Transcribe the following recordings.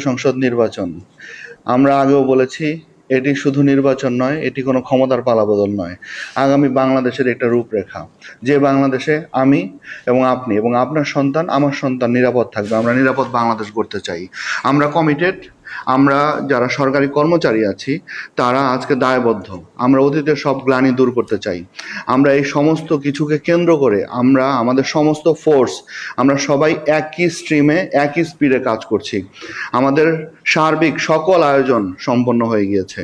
সংসদ নির্বাচন। আমরা আগেও বলেছি, এটি শুধু নির্বাচন নয়, এটি কোনো ক্ষমতার পালাবদল নয়। আগামী বাংলাদেশের একটা রূপরেখা, যে বাংলাদেশে আমি এবং আপনি এবং আপনার সন্তান, আমার সন্তান নিরাপদ থাকবে। আমরা নিরাপদ বাংলাদেশ করতে চাই। আমরা কমিটেড আমরা যারা সরকারি কর্মচারী আছি, তারা আজকে দায়বদ্ধ। আমরা অতীতের সব গ্লানি দূর করতে চাই। আমরা এই সমস্ত কিছুকে কেন্দ্র করে আমরা, আমাদের সমস্ত ফোর্স আমরা সবাই একই স্ট্রিমে একই স্পিডে কাজ করছি। আমাদের সার্বিক সকল আয়োজন সম্পন্ন হয়ে গিয়েছে।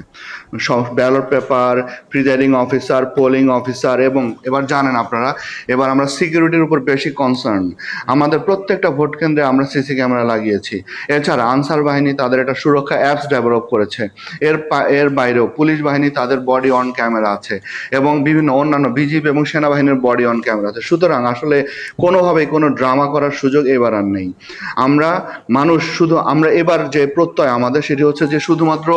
Ballot paper presiding officer polling officer এবং, এবার জানেন আপনারা, এবার আমরা সিকিউরিটির উপর বেশি কনসার্ন আমাদের প্রত্যেকটা ভোট কেন্দ্রে আমরা সিসি ক্যামেরা লাগিয়েছি। এছাড়া আনসার বাহিনী তাদের একটা সুরক্ষা অ্যাপস ডেভেলপ করেছে। এর এর বাইরেও পুলিশ বাহিনী তাদের বডি অন ক্যামেরা আছে এবং বিভিন্ন অন্যান্য বিজিবি এবং সেনাবাহিনীর বডি অন ক্যামেরা আছে। সুতরাং আসলে কোনোভাবেই কোনো ড্রামা করার সুযোগ এবার আর নেই। আমরা মানুষ শুধু, আমরা এবার যে প্রত্যয় আমাদের সেটি হচ্ছে যে শুধুমাত্র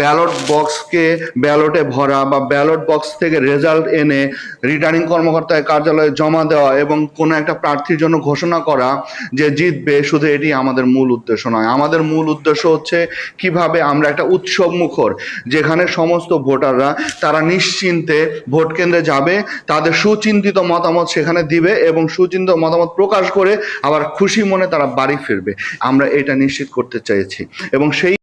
ব্যালট বক্সকে ব্যালটে ভরা বা ব্যালট বক্স থেকে রেজাল্ট এনে রিটার্নিং কর্মকর্তায় কার্যালয়ে জমা দেওয়া এবং কোনো একটা প্রার্থীর জন্য ঘোষণা করা যে জিতবে, শুধু এটি আমাদের মূল উদ্দেশ্য নয়। আমাদের মূল উদ্দেশ্য হচ্ছে কীভাবে আমরা একটা উৎসব মুখর, যেখানে সমস্ত ভোটাররা, তারা নিশ্চিন্তে ভোট কেন্দ্রে যাবে, তাদের সুচিন্তিত মতামত সেখানে দিবে এবং সুচিন্তিত মতামত প্রকাশ করে আবার খুশি মনে তারা বাড়ি ফিরবে। আমরা এটা নিশ্চিত করতে চাইছি এবং সেই